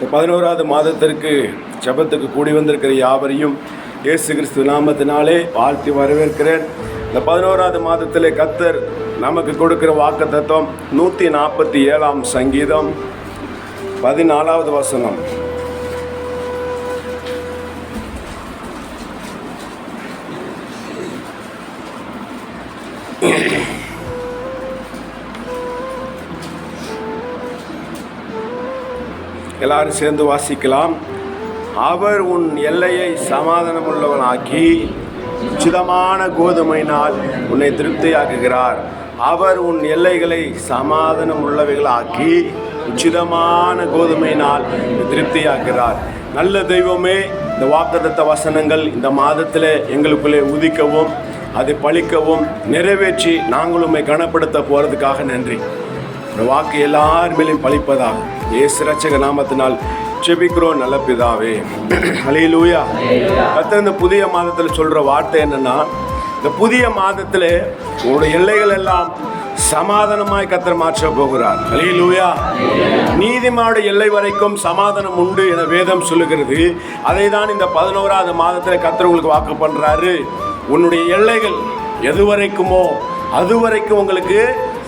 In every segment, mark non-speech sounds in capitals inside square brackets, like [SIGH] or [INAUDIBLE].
இந்த பதினோராவது மாதத்திற்கு ஜெபத்துக்கு கூடி வந்திருக்கிற யாவரையும் இயேசு கிறிஸ்து நாமத்தினாலே வாழ்த்தி வரவேற்கிறேன். இந்த பதினோராவது மாதத்திலே கத்தர் நமக்கு கொடுக்கிற வாக்கு தத்துவம் நூற்றி நாற்பத்தி ஏழாம் சங்கீதம் பதினாலாவது வசனம். எல்லாரும் சேர்ந்து வாசிக்கலாம். அவர் உன் எல்லையை சமாதானமுள்ளவனாக்கி உச்சிதமான கோதுமையினால் உன்னை திருப்தியாக்குகிறார். அவர் உன் எல்லைகளை சமாதானம் உள்ளவைகளாக்கி உச்சிதமான கோதுமையினால் திருப்தியாக்குகிறார். நல்ல தெய்வமே இந்த வாக்குத்த வசனங்கள் இந்த மாதத்தில் எங்களுக்குள்ளே உதிக்கவும் அதை பழிக்கவும் நிறைவேற்றி நாங்களும் கனப்படுத்த போகிறதுக்காக நன்றி. இந்த வாக்கு எல்லார் மேலேயும் பழிப்பதாக. ஏசு ரச்சக நாமத்தினால் செபிக்கிறோம் நல்ல பிதாவே. அலையிலூயா கத்த இந்த புதிய மாதத்தில் சொல்கிற வார்த்தை என்னென்னா இந்த புதிய மாதத்தில் உங்களுடைய எல்லைகள் எல்லாம் சமாதானமாய் கத்தர் மாற்ற போகிறார். அலையிலூயா நீதிமானுடைய எல்லை வரைக்கும் சமாதானம் உண்டு என வேதம் சொல்லுகிறது. அதை தான் இந்த பதினோராவது மாதத்தில் கத்தர் உங்களுக்கு வாக்கு பண்ணுறாரு உன்னுடைய எல்லைகள் எது வரைக்குமோ அது வரைக்கும் உங்களுக்கு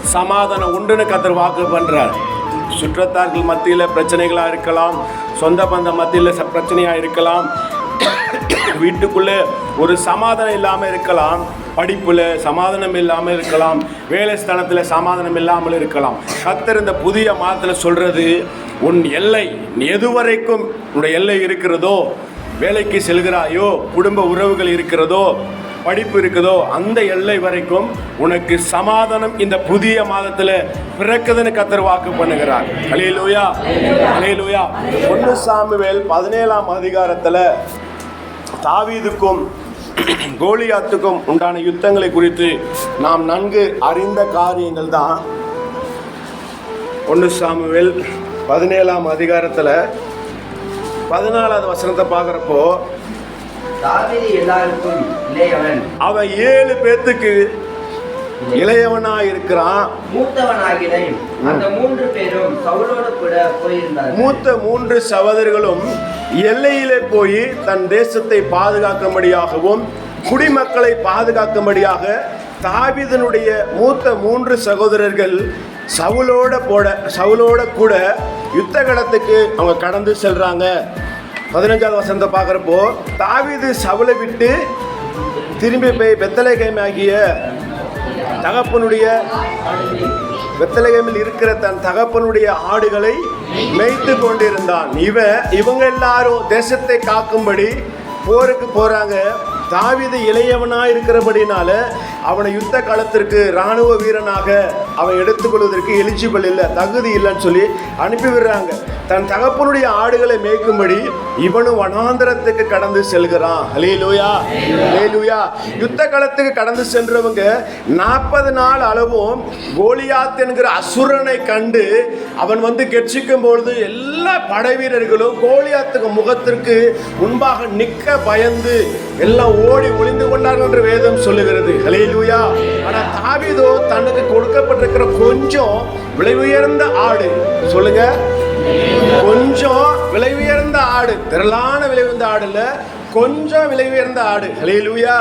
சமாதானம் உண்டுன்னு கத்தர் வாக்கு பண்ணுறார் சுற்றத்தார்கள் மத்தியில் பிரச்சனைகளாக இருக்கலாம் சொந்த பந்த மத்தியில் ச- பிரச்சனையாக இருக்கலாம். வீட்டுக்குள்ளே ஒரு சமாதானம் இல்லாமல் இருக்கலாம் படிப்பில் சமாதானம் இல்லாமல் இருக்கலாம் வேலை ஸ்தானத்தில் சமாதானம் இல்லாமல் இருக்கலாம். கத்தர் இந்த புதிய மாதத்தில் சொல்கிறது உன் எல்லை எதுவரைக்கும் உன்னுடைய எல்லை இருக்கிறதோ வேலைக்கு செல்கிறாயோ குடும்ப உறவுகள் இருக்கிறதோ படிப்பு இருக்குதோ அந்த எல்லை வரைக்கும் உனக்கு சமாதானம் இந்த புதிய மாதத்தில் பிறக்குதுன்னு கத்தர் வாக்கு பண்ணுகிறார். அலையலூயா அலையலூயா ஒன்று சாமுவேல் பதினேழாம் அதிகாரத்தில் தாவீதுக்கும் [CLEARS THROAT] கோலியாத்துக்கும் உண்டான யுத்தங்களை குறித்து நாம் நன்கு அறிந்த காரியங்கள் தான். ஒன்று சாமுவேல் பதினேழாம் அதிகாரத்தில் பதினாலாவது வசனத்தை பார்க்குறப்போ தாவீது எல்லாருக்கும் இளையவன். அவன் ஏழு பேத்துக்கு இளையவனா இருக்கிறான் மூத்தவனாகினை அந்த மூன்று பேரும் சவுலோடு கூட போயிருந்தார்கள். மூத்த மூன்று சகோதரர்களும் எல்லையிலே போய் தன் தேசத்தை பாதுகாக்கும்படியாகவும் குடிமக்களை பாதுகாக்கும்படியாக தாவீதனுடைய மூத்த மூன்று சகோதரர்கள் சவுலோட போட சவுலோட கூட யுத்த களத்துக்கு அவங்க கடந்து செல்றாங்க. பதினஞ்சாவது வசனத்தை பார்க்குறப்போ தாவீது சவலை விட்டு திரும்பி போய் பெத்தலேகம் ஆகிய தகப்பனுடைய பெத்தலகேமில் இருக்கிற தன் தகப்பனுடைய ஆடுகளை மேய்த்து கொண்டிருந்தான். இவன் இவங்க எல்லாரும் தேசத்தை காக்கும்படி போருக்கு போகிறாங்க தாவீது இளையவனாக இருக்கிறபடினால அவனை யுத்த காலத்திற்கு இராணுவ வீரனாக அவன் எடுத்துக்கொள்வதற்கு எலிஜிபிள் இல்லை தகுதி இல்லைன்னு சொல்லி அனுப்பி விடுறாங்க. தன் தகப்பனுடைய ஆடுகளை மேய்க்கும்படி இவனும் வனாந்திரத்துக்கு கடந்து செல்கிறான். அலேலூயா அலேலூயா யுத்த களத்துக்கு கடந்து சென்றவங்க நாற்பது நாள் அளவும் கோலியாத் என்கிற அசுரனை கண்டு அவன் வந்து கெட்சிக்கும் பொழுது எல்லா படை வீரர்களும் கோலியாத்துக்கு முகத்திற்கு முன்பாக நிற்க பயந்து எல்லாம் ஓடி ஒளிந்து கொண்டார்கள் என்று வேதம் சொல்லுகிறது. ஹalleluya ஆனா தாவிதோ தனக்கு கொடுக்கப்பட்டிருக்கிற கொஞ்சம் விலை உயர்ந்த ஆடு. சொல்லுங்க. கொஞ்சம் விலை உயர்ந்த ஆடு திரளான விலை உயர்ந்த ஆடு இல்ல கொஞ்சம் விலை உயர்ந்த ஆடு. ஹalleluya.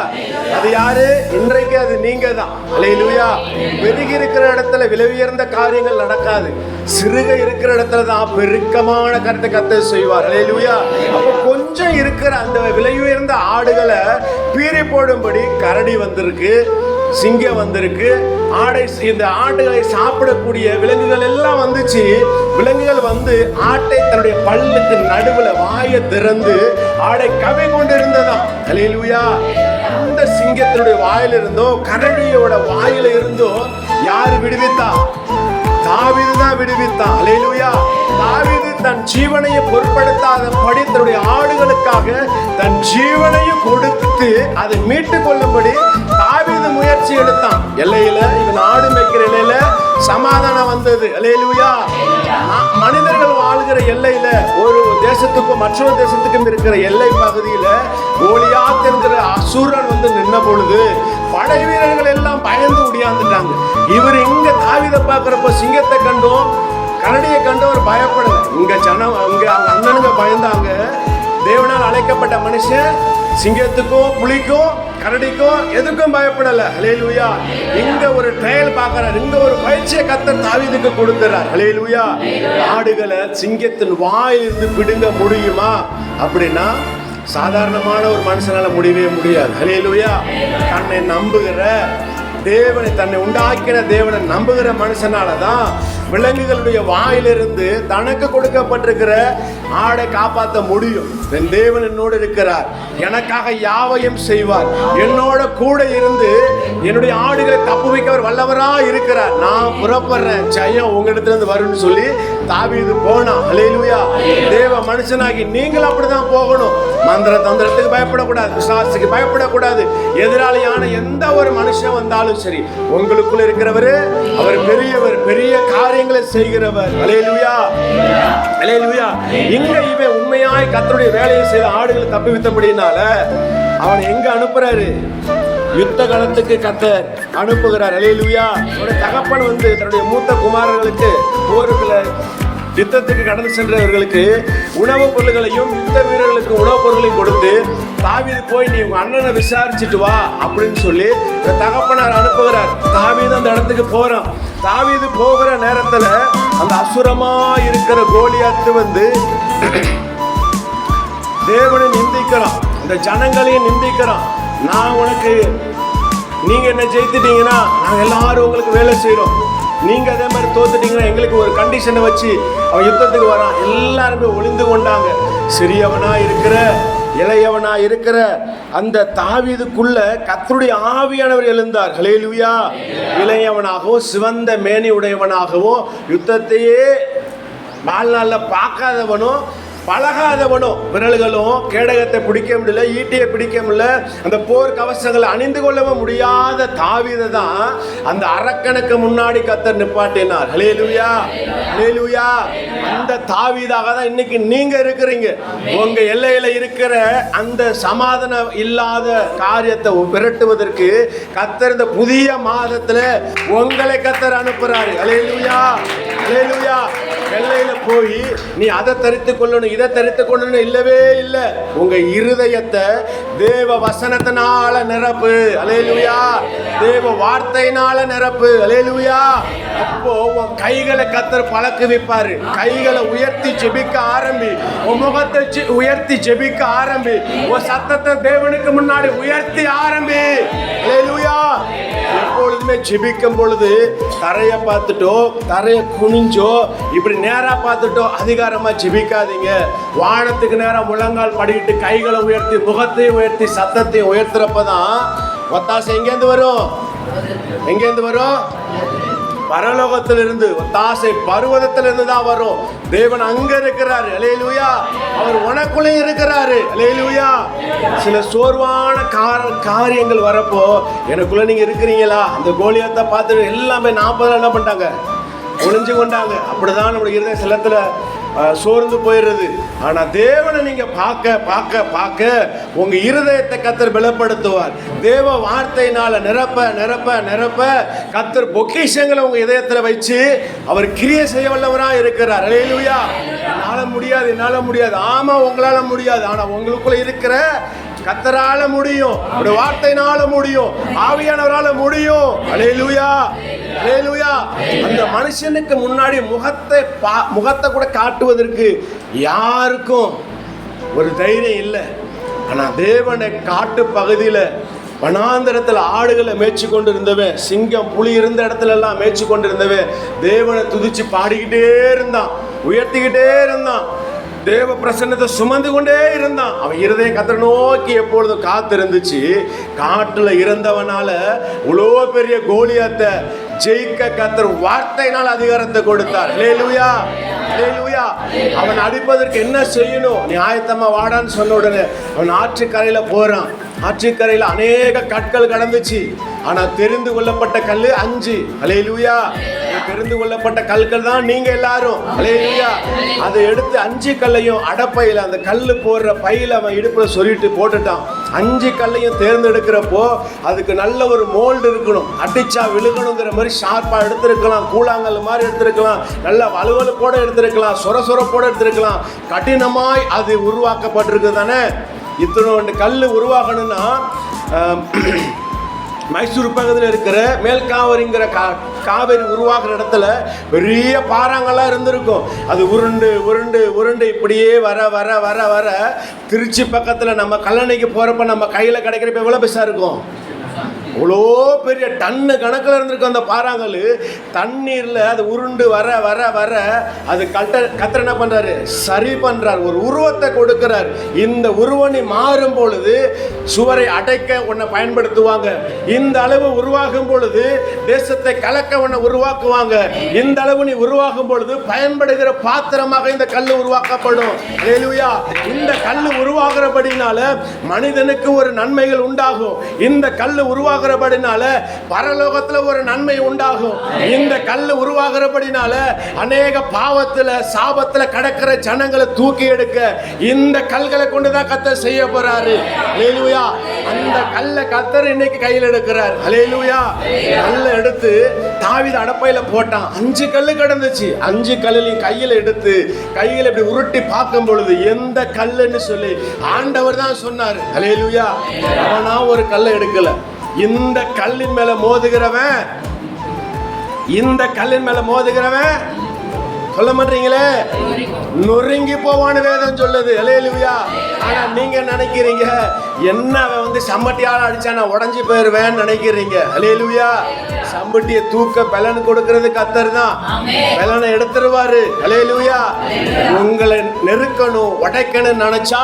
அது யாரு? இன்றைக்கு அது நீங்க தான் ஹalleluya. பெருகி இருக்கிற இடத்துல விலை உயர்ந்த காரியங்கள் நடக்காது. சிறுக இருக்கிற இடத்துல தான் பெருக்கமான கருத்தை கத்த செய்வார். லூயா அப்போ கொஞ்சம் இருக்கிற அந்த விலை உயர்ந்த ஆடுகளை பீறி போடும்படி கரடி வந்திருக்கு. சிங்கம் வந்திருக்கு ஆடை இந்த ஆடுகளை சாப்பிடக்கூடிய விலங்குகள் எல்லாம் வந்துச்சு. விலங்குகள் வந்து ஆட்டை தன்னுடைய பல்லுக்கு நடுவில் வாயை திறந்து ஆடை கவி கொண்டிருந்ததாம் அலையிலுயா அந்த சிங்கத்தினுடைய வாயில இருந்தோ கரடியோட வாயில இருந்தோ யார் விடுவித்தா? தாவிது தான் விடுவித்தான் அலையிலுயா தாவிது தன் ஜீவனையை பொருட்படுத்தாத படி தன்னுடைய ஆடுகளுக்காக தன் ஜீவனையும் கொடுத்து அதை மீட்டு கொள்ளும்படி தாவீது முயற்சி எடுத்தான். எல்லையில இவன் ஆடு மேய்க்கிற எல்லையில சமாதானம் வந்தது. அலையிலுயா மனிதர்கள் வாழ்கிற எல்லையில ஒரு தேசத்துக்கும் மற்றொரு தேசத்துக்கும் இருக்கிற எல்லை பகுதியில கோலியாத் என்கிற அசுரன் வந்து நின்ன பொழுது படை வீரர்கள் எல்லாம் பயந்து ஒடியாந்துட்டாங்க இவர் இங்க தாவித பார்க்குறப்ப சிங்கத்தை கண்டும் கரடியை கண்டு அவர் பயப்படல. இங்க ஜனம் இங்க அண்ணனுங்க பயந்தாங்க. தேவனால் அழைக்கப்பட்ட மனுஷன் சிங்கத்துக்கும் புலிக்கும் கரடிக்கும் எதுக்கும் பயப்படல. ஹலேலுயா இங்க ஒரு ட்ரையல் பாக்குறாரு இங்க ஒரு பயிற்சியை கத்தர் தாவிதுக்கு கொடுக்கிறார். ஹலேலுயா ஆடுகளை சிங்கத்தின் வாயிலிருந்து பிடுங்க முடியுமா? அப்படின்னா சாதாரணமான ஒரு மனுஷனால முடியவே முடியாது. ஹலேலுயா தன்னை நம்புகிற தேவனை தன்னை உண்டாக்கின தேவனை நம்புகிற மனுஷனால தான் விலங்குகளுடைய வாயிலிருந்து தனக்கு கொடுக்கப்பட்டிருக்கிற ஆடை காப்பாற்ற முடியும். என் தேவன் என்னோடு இருக்கிறார். எனக்காக யாவையும் செய்வார். என்னோட கூட இருந்து என்னுடைய ஆடுகளை தப்பு வைக்க அவர் வல்லவரா இருக்கிறார். நான் புறப்படுறேன். ஜெயம் உங்களிடத்துல இருந்து வரும்னு சொல்லி தாவிது போனா அலையிலுயா தேவ மனுஷனாகி நீங்கள் அப்படிதான் போகணும். மந்திர தந்திரத்துக்கு பயப்படக்கூடாது. விசுவாசத்துக்கு பயப்படக்கூடாது. எதிராளியான எந்த ஒரு மனுஷன் வந்தாலும் சரி உங்களுக்குள்ள இருக்கிறவரு அவர் பெரியவர் பெரிய காரியம் காரியங்களை செய்கிறவர். ஹalleluya ஹalleluya இங்க இவன் உண்மையாய் கத்தருடைய வேலையை செய்த ஆடுகளை தப்பி வித்தபடினால அவன் எங்க அனுப்புறாரு? யுத்த காலத்துக்கு கத்தர் அனுப்புகிறார். அலையிலுயா. அவருடைய தகப்பன் வந்து தன்னுடைய மூத்த குமாரர்களுக்கு போருக்குள்ள யுத்தத்துக்கு கடந்து சென்றவர்களுக்கு உணவுப் பொருள்களையும் யுத்த வீரர்களுக்கு உணவுப் பொருள்களையும் கொடுத்து தாவீது போய் நீ உங்க அண்ணனை விசாரிச்சுட்டு வா அப்படின்னு சொல்லி தகப்பனார் அனுப்புகிறார். தாவீது அந்த இடத்துக்கு போறான். தாவீது போகிற நேரத்துல அந்த அசுரமா இருக்கிற கோலியாத்து வந்து தேவனை நிந்திக்கிறான். இந்த ஜனங்களையும் நிந்திக்கிறான். நான் உனக்கு நீங்க என்ன ஜெயித்துட்டீங்கன்னா நாங்கள் எல்லாரும் உங்களுக்கு வேலை செய்யறோம் நீங்கள் அதே மாதிரி தோத்துட்டீங்கன்னா எங்களுக்கு ஒரு கண்டிஷனை வச்சு அவன் யுத்தத்துக்கு வரான். எல்லாருமே ஒளிந்து கொண்டாங்க. சிறியவனா இருக்கிற இளையவனா இருக்கிற அந்த தாவிதுக்குள்ள கத்தருடைய ஆவியானவர் எழுந்தார். ஹலேலுயா இளையவனாகவும் சிவந்த மேனி உடையவனாகவும் யுத்தத்தையே வாழ்நாளில் பார்க்காதவனும் பழகாதவனும் விரல்களும் கேடகத்தை பிடிக்க முடியல ஈட்டியை பிடிக்க முடியல. அந்த போர் கவசங்களை அணிந்து கொள்ளவும் முடியாத தாவீதை தான் அந்த அரக்கனுக்கு முன்னாடி கத்தர் நிப்பாட்டினார். ஹலேலுயா ஹலேலுயா அந்த தாவீதாக தான் இன்னைக்கு நீங்க இருக்கிறீங்க. உங்க எல்லையில இருக்கிற அந்த சமாதானம் இல்லாத காரியத்தை விரட்டுவதற்கு கத்தர் இந்த புதிய மாதத்துல உங்களை கத்தர் அனுப்புறாரு. ஹலேலுயா ஹலேலுயா எல்லையில போய் நீ அதை தரித்து கொள்ளணும். இதை தெரித்து கொண்டு இல்லவே இல்லை. உங்க இருதயத்தை தேவ வசனத்தினால நிரப்பு. அலேலுயா தேவ வார்த்தையினால நிரப்பு. அலேலுயா அப்போ உன் கைகளை கத்தர் பழக்கு வைப்பாரு. கைகளை உயர்த்தி ஜெபிக்க ஆரம்பி. உன் முகத்தை உயர்த்தி ஜெபிக்க ஆரம்பி. உன் சத்தத்தை தேவனுக்கு முன்னாடி உயர்த்தி ஆரம்பி. அலேலுயா எப்பொழுதுமே ஜெபிக்கும் பொழுது தரைய பார்த்துட்டோ தரைய குனிஞ்சோ இப்படி நேரா பார்த்துட்டோ அதிகாரமா ஜெபிக்காதீங்க. வானத்துக்கு நேரம் முழங்கால் படிக்கிட்டு கைகளை உயர்த்தி முகத்தையும் உயர்த்தி சத்தத்தையும் உயர்த்துறப்பதான் ஒத்தாசை எங்கேருந்து வரும்? எங்கேருந்து வரும்? பரலோகத்திலிருந்து. ஒத்தாசை பருவதத்திலிருந்து தான் வரும். தேவன் அங்க இருக்கிறாரு. அலேலுயா அவர் உனக்குள்ளே இருக்கிறாரு. அலேலுயா சில சோர்வான கார காரியங்கள் வரப்போ எனக்குள்ள நீங்க இருக்கிறீங்களா? அந்த கோலியத்தை பார்த்துட்டு எல்லாமே நாற்பதுல என்ன பண்ணிட்டாங்க? ஒளிஞ்சு கொண்டாங்க. அப்படிதான் நம்மளுக்கு இருந்த சிலத்துல சோர்ந்து போயிடுறது. ஆனால் தேவனை நீங்கள் பார்க்க பார்க்க பார்க்க உங்கள் இருதயத்தை கத்தர் பலப்படுத்துவார். தேவ வார்த்தையினால் நிரப்ப நிரப்ப நிரப்ப கத்தர் பொக்கிஷங்களை உங்கள் இதயத்தில் வச்சு அவர் கிரியை செய்ய வல்லவராக இருக்கிறார். அலையிலுயா என்னால் முடியாது என்னால் முடியாது. ஆமாம் உங்களால் முடியாது. ஆனால் உங்களுக்குள்ள இருக்கிற கத்தரால முடியும். அவருடைய வார்த்தையினால முடியும். ஆவியானவரால முடியும். அலேலுயா அலேலுயா அந்த மனுஷனுக்கு முன்னாடி முகத்தை பா- முகத்தை கூட காட்டுவதற்கு யாருக்கும் ஒரு தைரியம் இல்லை. ஆனால் தேவனை காட்டு பகுதியில் வனாந்திரத்தில் ஆடுகளை மேய்ச்சி கொண்டு இருந்தவன் சிங்கம் புலி இருந்த இடத்துல எல்லாம் மேய்ச்சி கொண்டு இருந்தவன் தேவனை துதிச்சு பாடிக்கிட்டே இருந்தான் உயர்த்திக்கிட்டே இருந்தான். தேவ பிரசன்னத்தை சுமந்து கொண்டே இருந்தான். அவன் இருதயம் கத்தரை நோக்கி எப்பொழுதும் காத்திருந்துச்சு காட்டுல இருந்தவனால இவ்வளோ பெரிய கோலியாத்தை ஜெயிக்க கத்தர் வார்த்தையினால் அதிகாரத்தை கொடுத்தார். லேலுயா லேலுயா அவன் அடிப்பதற்கு என்ன செய்யணும்? நீ ஆயத்தமா வாடான்னு சொன்ன உடனே அவன் ஆற்றுக்கரையில போறான். ஆற்றுக்கரையில அநேக கற்கள் கடந்துச்சு. ஆனா தெரிந்து கொள்ளப்பட்ட கல் அஞ்சு. அலையிலுயா தெரிந்து கொள்ளப்பட்ட கல்கள் தான் நீங்க எல்லாரும். அதை எடுத்து அஞ்சு கல்லையும் அடப்பையில அந்த கல் போடுற பையில அவன் இடுப்புல சொல்லிட்டு போட்டுட்டான். அஞ்சு கல்லையும் தேர்ந்தெடுக்கிறப்போ அதுக்கு நல்ல ஒரு மோல்டு இருக்கணும். அடிச்சா விழுகணுங்கிற மாதிரி ஷார்ப்பா எடுத்திருக்கலாம். கூழாங்கல் மாதிரி எடுத்திருக்கலாம். நல்ல வலுவலுப்போட எடுத்திருக்கலாம். சொர சொரப்போட எடுத்திருக்கலாம். கடினமாய் அது உருவாக்கப்பட்டிருக்கு தானே? இத்தனை கல் உருவாகணும்னா மைசூர் பக்கத்தில் இருக்கிற மேல்காவரிங்கிற கா காவேரி உருவாகிற இடத்துல பெரிய பாறாங்கெல்லாம் இருந்திருக்கும். அது உருண்டு உருண்டு உருண்டு இப்படியே வர வர வர வர திருச்சி பக்கத்தில் நம்ம கல்லணைக்கு போகிறப்ப நம்ம கையில் கிடைக்கிறப்ப எவ்வளோ பெருசாக இருக்கும்? அவ்வளோ பெரிய டன்னு கணக்கில் இருந்திருக்கும் அந்த பாறாங்கல். தண்ணீரில் அது உருண்டு வர வர வர அது கட்ட கத்தர் என்ன பண்ணுறாரு சரி பண்ணுறார் ஒரு உருவத்தை கொடுக்கிறார். இந்த உருவனி மாறும் பொழுது சுவரை அடைக்க உன்னை பயன்படுத்துவாங்க. இந்த அளவு உருவாகும் பொழுது தேசத்தை கலக்க உன்னை உருவாக்குவாங்க. இந்த அளவு நீ உருவாகும் பொழுது பயன்படுகிற பாத்திரமாக இந்த கல் உருவாக்கப்படும். இந்த கல் உருவாகிறபடினால மனிதனுக்கு ஒரு நன்மைகள் உண்டாகும். இந்த கல் உருவாகிறபடினால பரலோகத்துல ஒரு நன்மை உண்டாகும். இந்த கல் உருவாகிறபடினால அநேக பாவத்துல சாபத்துல கடக்கிற ஜனங்களை தூக்கி எடுக்க இந்த கல்களை கொண்டு தான் கத்தர் செய்ய போறாரு. அல்லேலூயா அந்த கல்லை கத்தர் இன்னைக்கு கையில் எடுக்கிறார். அல்லேலூயா கல்லை எடுத்து தாவித அடப்பையில போட்டான். அஞ்சு கல்லு கிடந்துச்சு. அஞ்சு கல்லையும் கையில் எடுத்து கையில் இப்படி உருட்டி பார்க்கும் பொழுது எந்த கல்லுன்னு சொல்லி ஆண்டவர் தான் சொன்னார். அலேலுயா அவனா ஒரு கல்லை எடுக்கல. இந்த கல்லின் மேல மோதுகிறவன்? இந்த கல்லின் மேல மோதுகிறவன்? சொல்ல மாட்டீங்களே நொறுங்கி போவான்னு வேதம் சொல்லுது. அலேலுவியா ஆனா நீங்க நினைக்கிறீங்க? என்ன வந்து சம்பட்டியால அடிச்சா நான் உடஞ்சி போயிருவேன்னு நினைக்கிறீங்க? அலேலுவியா சம்பட்டியை தூக்க பலன் கொடுக்கிறது கத்தர் தான். பலனை எடுத்துருவாரு. அலேலுவியா உங்களை நெருக்கணும் உடைக்கணும்னு நினைச்சா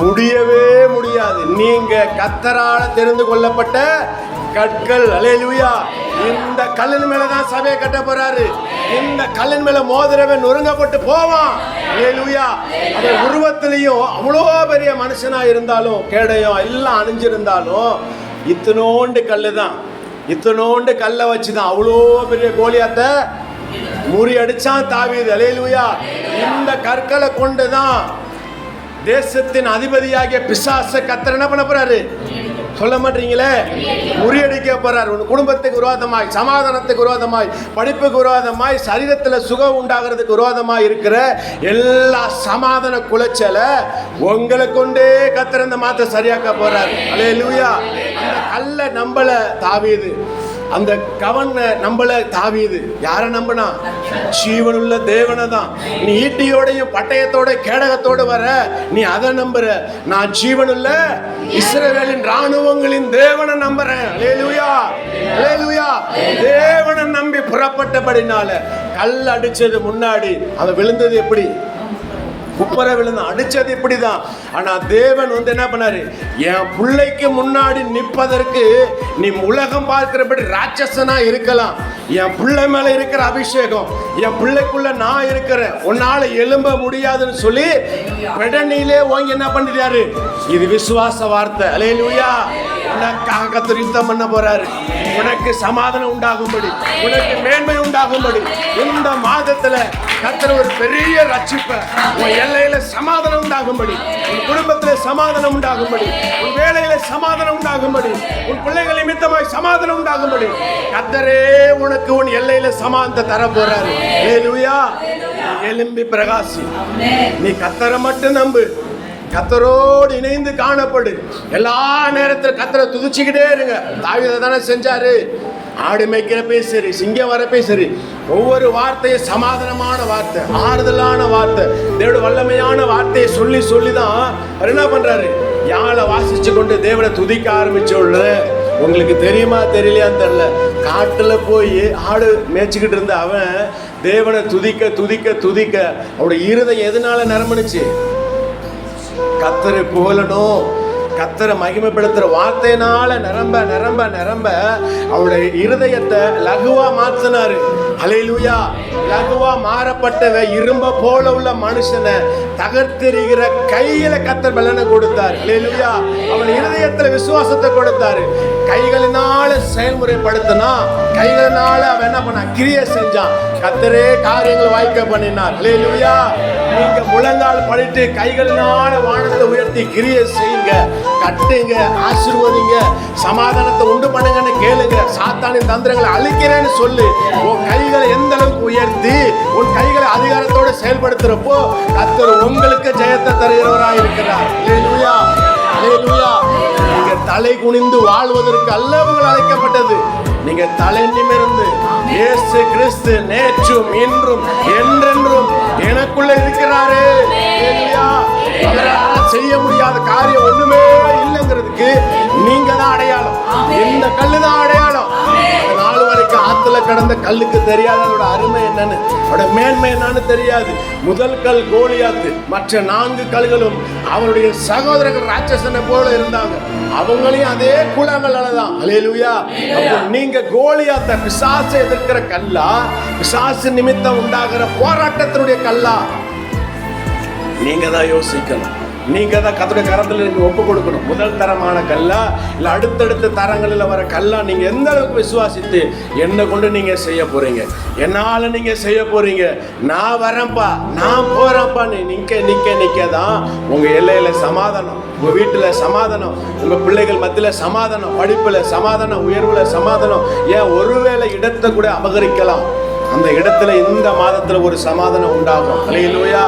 முடியவே முடியாது. நீங்க கத்தரால தெரிந்து கொள்ளப்பட்ட கற்கள் அலேலுயா இந்த கல்லின் மேல தான் சபையை கட்ட போறாரு. இந்த கல்லின் மேல மோதிரவன் நொறுங்கப்பட்டு போவான். அலேலுயா அவன் உருவத்திலையும் அவ்வளோ பெரிய மனுஷனா இருந்தாலும் கேடையும் எல்லாம் அணிஞ்சிருந்தாலும் இத்தனோண்டு கல்லு தான். இத்தனோண்டு கல்லை வச்சு தான் அவ்வளோ பெரிய கோலியாத்த முறியடிச்சான் தாவீது. அலேலுயா இந்த கற்களை கொண்டு தான் தேசத்தின் அதிபதியாகிய பிசாச கத்தர் என்ன பண்ண போறாரு? சொல்ல மாட்டீங்களே? முறியடிக்க போறார். உன் குடும்பத்துக்கு விரோதமாய் சமாதானத்துக்கு விரோதமாய் படிப்புக்கு விரோதமாய் சரீரத்தில் சுகம் உண்டாகிறதுக்கு விரோதமாய் இருக்கிற எல்லா சமாதான குலைச்சலை உங்களை கொண்டே கத்திரந்த மாத்த சரியாக்க போறார். அலே லூயா அந்த கல்ல நம்மளை தாவியது அந்த கவனை நம்பல தாவியது. யாரை நம்பினா? ஜீவனுள்ள தேவனை தான் நீ ஈட்டியோடையும் பட்டயத்தோட கேடகத்தோட வர நீ அதை நம்புற. நான் ஜீவனுள்ள இஸ்ரவேலின் ராணுவங்களின் தேவனை நம்புறேன். தேவனை நம்பி புறப்பட்டபடினால கல் அடிச்சது முன்னாடி அவன் விழுந்தது எப்படி? குப்பரை விழுந்து அடிச்சது இப்படிதான். ஆனா தேவன் வந்து என்ன பண்ணாரு? என் பிள்ளைக்கு முன்னாடி நிற்பதற்கு நீ உலகம் பார்க்கிறபடி ராட்சசனா இருக்கலாம். என் பிள்ளை மேல இருக்கிற அபிஷேகம் என் பிள்ளைக்குள்ள நான் இருக்கிறேன். உன்னால எழும்ப முடியாதுன்னு சொல்லி பெடனிலே ஓங்கி என்ன பண்ணிட்டாரு? இது விசுவாச வார்த்தை. அலையிலுயா உனக்காக கத்தர் யுத்தம் பண்ண போறாரு. உனக்கு சமாதானம் உண்டாகும்படி உனக்கு மேன்மை உண்டாகும்படி இந்த மாதத்துல கத்தர் ஒரு பெரிய ரட்சிப்பை உன் எல்லையில சமாதானம் உண்டாகும்படி உன் குடும்பத்துல சமாதானம் உண்டாகும்படி உன் வேலையில சமாதானம் உண்டாகும்படி உன் பிள்ளைகள் நிமித்தமாய் சமாதானம் உண்டாகும்படி கத்தரே உனக்கு உன் எல்லையில சமாதானத்தை தர போறாரு. நீ எலும்பி பிரகாசி. நீ கத்தரை மட்டும் நம்பு. கத்தரோடு இணைந்து காணப்படு. எல்லா நேரத்தில் கத்தரை துதிச்சுக்கிட்டே இருங்க. தாவிதை தானே செஞ்சாரு. ஆடு மேய்க்கிறப்பையும் சரி சிங்கம் வரப்பையும் சரி. ஒவ்வொரு வார்த்தையும் சமாதானமான வார்த்தை ஆறுதலான வார்த்தை தேவட வல்லமையான வார்த்தையை சொல்லி சொல்லி தான் அவர் என்ன பண்ணுறாரு யாழை வாசிச்சு கொண்டு தேவனை துதிக்க ஆரம்பிச்சோள்ள உங்களுக்கு தெரியுமா தெரியலையான்னு தெரில காட்டில் போய் ஆடு மேய்ச்சிக்கிட்டு இருந்த அவன் தேவனை துதிக்க துதிக்க துதிக்க அவருடைய இருதம் எதனால நிரம்பினுச்சு? கத்தரை புகழணும் கத்தரை மகிமைப்படுத்துகிற வார்த்தையினால நிரம்ப நிரம்ப நிரம்ப அவருடைய இருதயத்தை லகுவா மாத்தினாரு. அலையிலுயா லகுவா மாறப்பட்டவ இரும்ப போல உள்ள மனுஷனை தகர்த்தெறிகிற கையில கத்தர் பலனை கொடுத்தார். அலையிலுயா அவன் இருதயத்துல விசுவாசத்தை கொடுத்தாரு. கைகளினால செயல்முறைப்படுத்தினா கைகளினால அவன் என்ன பண்ணான்? கிரியை செஞ்சான். கத்தரே காரியங்கள் வாய்க்க பண்ணினார். அலையிலுயா நீங்க முழங்கால் படிட்டு கைகளினால வானத்தை உயர்த்தி கிரியை செய்யுங்க கட்டுங்க ஆசீர்வதிங்க சமாதானத்தை உண்டு பண்ணுங்கன்னு கேளுங்க. சாத்தானின் தந்திரங்களை அழிக்கிறேன்னு சொல்லு. உன் கைகளை எந்த அளவுக்கு உயர்த்தி உன் கைகளை அதிகாரத்தோட செயல்படுத்துறப்போ கத்தர் உங்களுக்கு ஜெயத்தை தருகிறவராய் இருக்கிறார். ஹalleluya ஹalleluya நீங்க தலை குனிந்து வாழ்வதற்கு அல்ல உங்கள் அழைக்கப்பட்டது. நீங்க தலை நிமிர்ந்து இயேசு கிறிஸ்து நேற்றும் இன்றும் என்றென்றும் எனக்குள்ள இருக்கிறாரே. செய்ய முடியாத காரியம் ஒண்ணுமே இல்லைங்கிறதுக்கு நீங்க தான் அடையாளம் இந்த கல்லு தான் அடையாளம். கடந்த கல்லுக்கு தெரியாது அதோட அருமை என்னன்னு? அதோட மேன்மை என்னன்னு தெரியாது. முதல் கல் கோலியாத்து மற்ற நான்கு கல்களும் அவருடைய சகோதரர்கள் ராட்சசனை போல இருந்தாங்க. அவங்களையும் அதே கூழாங்கல்ல தான் அலையலுயா நீங்க கோலியாத்த பிசாசை எதிர்க்கிற கல்லா? பிசாசு நிமித்தம் உண்டாகிற போராட்டத்தினுடைய கல்லா? நீங்க தான் யோசிக்கணும். நீங்க தான் கத்துடைய கரத்துல நீங்க ஒப்பு கொடுக்கணும். முதல் தரமான கல்லா இல்ல அடுத்தடுத்த தரங்களில் வர கல்லா நீங்க எந்த அளவுக்கு விசுவாசித்து என்ன கொண்டு நீங்க செய்ய போறீங்க? என்னால நீங்க செய்ய போறீங்க? நான் வரேன்ப்பா நான் போறேன்ப்பா நீ நிக்க நிக்க நிக்க தான் உங்க எல்லையில சமாதானம் உங்க வீட்டுல சமாதானம் உங்க பிள்ளைகள் மத்தியில சமாதானம் படிப்புல சமாதானம் உயர்வுல சமாதானம். ஏன் ஒருவேளை இடத்தை கூட அபகரிக்கலாம். அந்த இடத்துல இந்த மாதத்துல ஒரு சமாதானம் உண்டாகும். அலையலூயா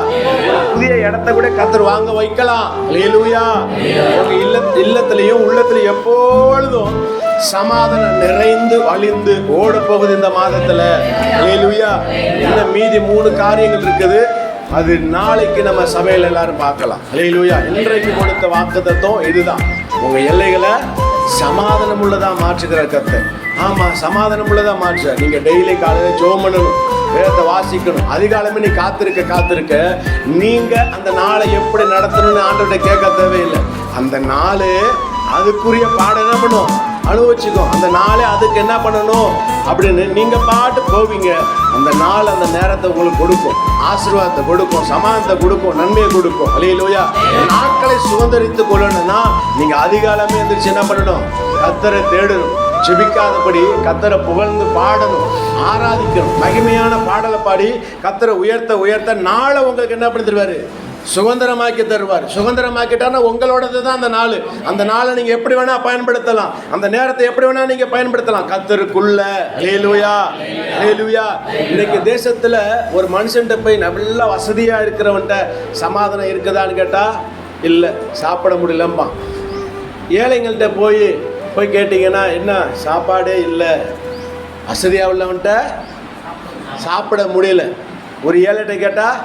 புதிய இடத்த கூட கத்தர் வாங்க வைக்கலாம். அலையலூயா உங்க இல்ல இல்லத்திலையும் உள்ளத்திலையும் எப்பொழுதும் சமாதானம் நிறைந்து வழிந்து ஓட போகுது இந்த மாதத்துல. அலையலூயா இன்னும் மீதி மூணு காரியங்கள் இருக்குது. அது நாளைக்கு நம்ம சபையில் எல்லாரும் பார்க்கலாம். அலையலூயா இன்றைக்கு கொடுத்த வாக்குத்தத்தம் இதுதான். உங்க எல்லைகளை சமாதானம் உள்ளதாக மாற்றுகிற கத்தர் ஆமாம் சமாதானம் உள்ளதாக மாற்ற நீங்கள் டெய்லி காலையில் ஜோம் பண்ணணும் வேதத்தை வாசிக்கணும் அதிகாலமே நீ காத்திருக்க காத்திருக்க நீங்கள் அந்த நாளை எப்படி நடத்தணும்னு ஆண்டவர்கிட்ட கேட்க தேவையில்லை. அந்த நாள் அதுக்குரிய பாடம் என்ன பண்ணுவோம் அனுபவிச்சுக்கும் அந்த நாளே அதுக்கு என்ன பண்ணணும் அப்படின்னு நீங்கள் பாட்டு போவீங்க. அந்த நாள் அந்த நேரத்தை உங்களுக்கு கொடுக்கும். ஆசீர்வாதத்தை கொடுக்கும். சமாதத்தை கொடுக்கும். நன்மையை கொடுக்கும். அலையிலோயா நாட்களை சுதந்திரித்து கொள்ளணும்னா நீங்கள் அதிகாலமே எந்திரிச்சு என்ன பண்ணணும்? கத்தரை தேடணும். செபிக்காதபடி கத்தரை புகழ்ந்து பாடணும். ஆராதிக்கணும். மகிமையான பாடலை பாடி கத்தரை உயர்த்த உயர்த்த நாளை உங்களுக்கு என்ன பண்ணி தருவாரு? சுதந்திரமாக்கி தருவார். சுதந்திரமாக்கிட்டான்னா உங்களோடது தான் அந்த நாள். அந்த நாளை நீங்கள் எப்படி வேணால் பயன்படுத்தலாம். அந்த நேரத்தை எப்படி வேணால் நீங்கள் பயன்படுத்தலாம். கத்தருக்குள்ள லேலுயா லேலுயா இன்னைக்கு தேசத்தில் ஒரு மனுஷன்ட்ட போய் நல்லா வசதியாக இருக்கிறவன்ட்ட சமாதானம் இருக்குதான்னு கேட்டால் இல்லை சாப்பிட முடியலம்பா ஏழைங்கள்ட்ட போய் போய் கேட்டிங்கன்னா என்ன சாப்பாடே இல்லை. வசதியாக உள்ளவன்ட்ட சாப்பிட முடியல. ஒரு ஏழைகிட்ட கேட்டால்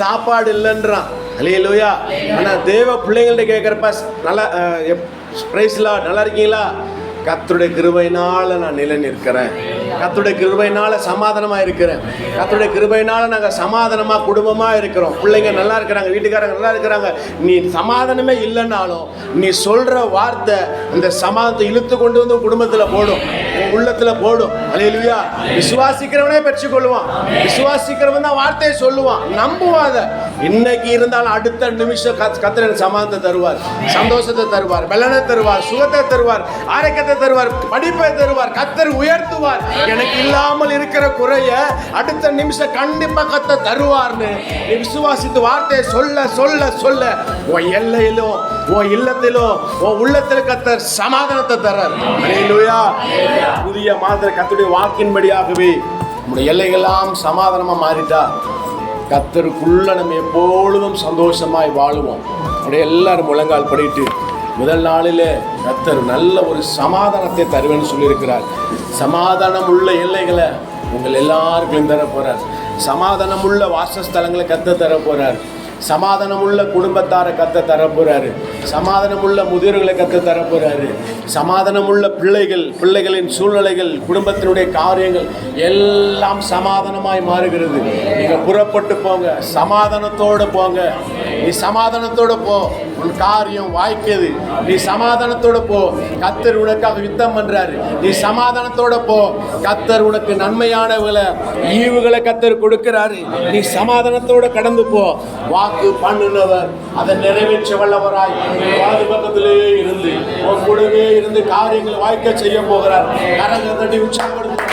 சாப்பாடு இல்லைன்றான். அலையிலூயா ஆனால் தேவ பிள்ளைங்கள்ட்ட கேட்குறப்ப நல்லா ப்ரைஸ்லாம் நல்லா இருக்கீங்களா? கத்துடைய கிருபையினால நான் நிலை நிற்கிறேன். கத்துடைய கிருபையினால சமாதானமா இருக்கிறேன். கத்துடைய கிருபையினால நாங்கள் சமாதானமா குடும்பமா இருக்கிறோம். பிள்ளைங்க நல்லா இருக்கிறாங்க வீட்டுக்காரங்க நல்லா இருக்கிறாங்க. நீ சமாதானமே இல்லைன்னாலும் நீ சொல்ற வார்த்தை அந்த சமாதானத்தை இழுத்து கொண்டு வந்து குடும்பத்தில் குடும்பத்துல போடும். உள்ளத்தில் உள்ளத்துல போடும். அலையிலுயா விசுவாசிக்கிறவனே பெற்றுக்கொள்வான். விசுவாசிக்கிறவன் தான் வார்த்தையை சொல்லுவான். நம்புவாத. இன்னைக்கு இருந்தாலும் அடுத்த நிமிஷம் கத்- சமாதத்தை தருவார். சந்தோஷத்தை தருவார் பலனை தருவார் சுகத்தை தருவார் ஆரோக்கியத்தை தருவார் படிப்பை தருவார் கத்தர் உயர்த்துவார். எனக்கு இல்லாமல் இருக்கிற குறைய அடுத்த நிமிஷம் கண்டிப்பா கத்த தருவார்னு நீ விசுவாசித்து வார்த்தையை சொல்ல சொல்ல சொல்ல உன் எல்லையிலும் உன் இல்லத்திலும் உன் உள்ளத்தில் கத்தர் சமாதானத்தை தர்றார். அல்லேலூயா புதிய மாதிரி கத்துடைய வாக்கின்படியாகவே நம்முடைய எல்லைகள்லாம் சமாதானமா மாறிட்டா. கத்தருக்குள்ள நம்ம எப்பொழுதும் சந்தோஷமாய் வாழுவோம். அப்படியே எல்லாரும் முழங்கால் படிட்டு முதல் நாளில் கத்தர் நல்ல ஒரு சமாதானத்தை தருவேன்னு சொல்லியிருக்கிறார். சமாதானம் உள்ள எல்லைகளை உங்கள் எல்லாருக்கும் தர போகிறார் சமாதானம் உள்ள வாசஸ்தலங்களை கத்த தர போகிறார் சமாதானமுள்ள குடும்பத்தாரை கத்த தர சமாதானமுள்ள சமாதானம் முதியோர்களை கத்த தரப்போறாரு. சமாதானமுள்ள பிள்ளைகள் பிள்ளைகளின் சூழ்நிலைகள் குடும்பத்தினுடைய காரியங்கள் எல்லாம் சமாதானமாய் மாறுகிறது. நீங்க புறப்பட்டு போங்க. சமாதானத்தோடு போங்க. நீ சமாதானத்தோட போ. உன் காரியம் வாய்க்குது நீ சமாதானத்தோட போ. கத்தர் உனக்காக யுத்தம் பண்றாரு. நீ சமாதானத்தோட போ. கத்தர் உனக்கு நன்மையானவங்களை ஈவுகளை கத்தர் கொடுக்கிறாரு. நீ சமாதானத்தோட கடந்து போ. வா வாக்கு பண்ணுனவர். அதை நிறைவேற்ற வல்லவராய் வாது பக்கத்திலேயே இருந்து உன் கூடவே இருந்து காரியங்களை வாய்க்க செய்ய போகிறார். கரங்க தட்டி உற்சாகப்படுத்து